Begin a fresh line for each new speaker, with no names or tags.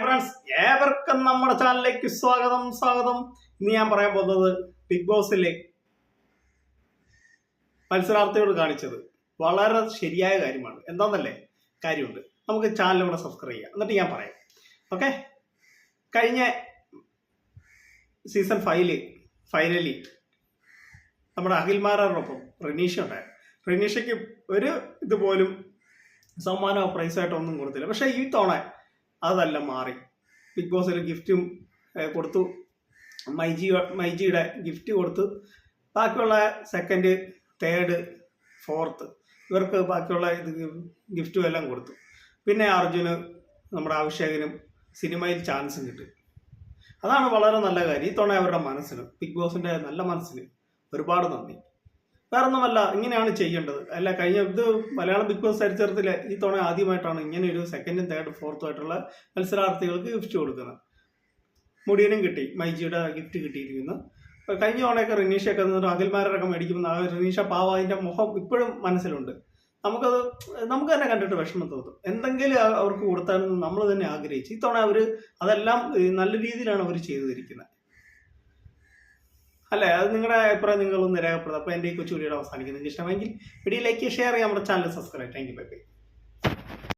Friends ഏവർക്കും നമ്മുടെ ചാനലിലേക്ക് സ്വാഗതം സ്വാഗതം. ഇന്ന് ഞാൻ പറയാൻ പോകുന്നത് ബിഗ് ബോസിലെ മത്സരാർത്ഥിയോട് കാണിച്ചത്. വളരെ ശരിയായ കാര്യമാണ്. എന്താണെന്നല്ലേ കാര്യമുണ്ട്. നമുക്ക് ചാനൽ ഇവിടെ സബ്സ്ക്രൈബ് ചെയ്യാം. എന്നിട്ട് ഞാൻ പറയാം. ഓക്കെ കഴിഞ്ഞ സീസൺ ഫൈവിൽ ഫൈനലി നമ്മുടെ അഖിൽമാരോടൊപ്പം റിനീഷ ഉണ്ടായിരുന്നു റിനീഷയ്ക്ക് ഒരു ഇതുപോലും സമ്മാനമോ പ്രൈസായിട്ടോ ഒന്നും കൊടുത്തില്ല. പക്ഷേ ഈ തവണ അതെല്ലാം മാറി. ബിഗ് ബോസിൽ ഗിഫ്റ്റും കൊടുത്തു. മൈജി മൈജിയുടെ ഗിഫ്റ്റ് കൊടുത്തു. ബാക്കിയുള്ള സെക്കൻഡ് തേർഡ് ഫോർത്ത് ഇവർക്ക് ബാക്കിയുള്ള ഇത് ഗിഫ്റ്റും എല്ലാം കൊടുത്തു. പിന്നെ അർജുന് നമ്മുടെ അഭിഷേകനും സിനിമയിൽ ചാൻസും കിട്ടി. അതാണ് വളരെ നല്ല കാര്യം. ഈ തവണ അവരുടെ മനസ്സിന് ബിഗ് ബോസിന്റെ നല്ല മനസ്സിന് ഒരുപാട് നന്ദി. വേറെ ഒന്നുമല്ല ഇങ്ങനെയാണ് ചെയ്യേണ്ടത്. അല്ല കഴിഞ്ഞ ഇത് മലയാളം ബിഗ് ബോസ് ചരിത്രത്തിൽ ഈ തവണ ആദ്യമായിട്ടാണ് ഇങ്ങനെ ഒരു സെക്കൻഡും തേർഡും ഫോർത്തും ആയിട്ടുള്ള മത്സരാർത്ഥികൾക്ക് ഗിഫ്റ്റ് കൊടുക്കുന്നത്. മുടിയനും കിട്ടി മൈജിയുടെ ഗിഫ്റ്റ് കിട്ടിയിരിക്കുന്നു. കഴിഞ്ഞ തവണയൊക്കെ റിനീഷയൊക്കെ നിന്നിട്ട് അഖിൽമാരൊക്കെ മേടിക്കുമ്പോൾ ആ റിനീഷ പാവ അതിന്റെ മുഖം ഇപ്പോഴും മനസ്സിലുണ്ട്. നമുക്കത് നമുക്ക് തന്നെ കണ്ടിട്ട് വിഷമം തോന്നും. എന്തെങ്കിലും അവർക്ക് കൊടുത്താലെന്ന് നമ്മൾ തന്നെ ആഗ്രഹിച്ചു. ഇത്തവണ അവർ അതെല്ലാം നല്ല രീതിയിലാണ് അവർ ചെയ്തു ചെയ്തിരിക്കുന്നത് അല്ലേ? അത് നിങ്ങളുടെ അഭിപ്രായം നിങ്ങളൊന്ന് രേഖപ്പെടുത്തും അപ്പോൾ എന്റെ ഈ കൊച്ചു വീഡിയോ അവസാനിക്കുന്നത് നിങ്ങൾക്ക് ഇഷ്ടമെങ്കിൽ വീഡിയോ ലൈക്ക് ഷെയർ ചെയ്യാം നമ്മുടെ channel subscribe thank you bye bye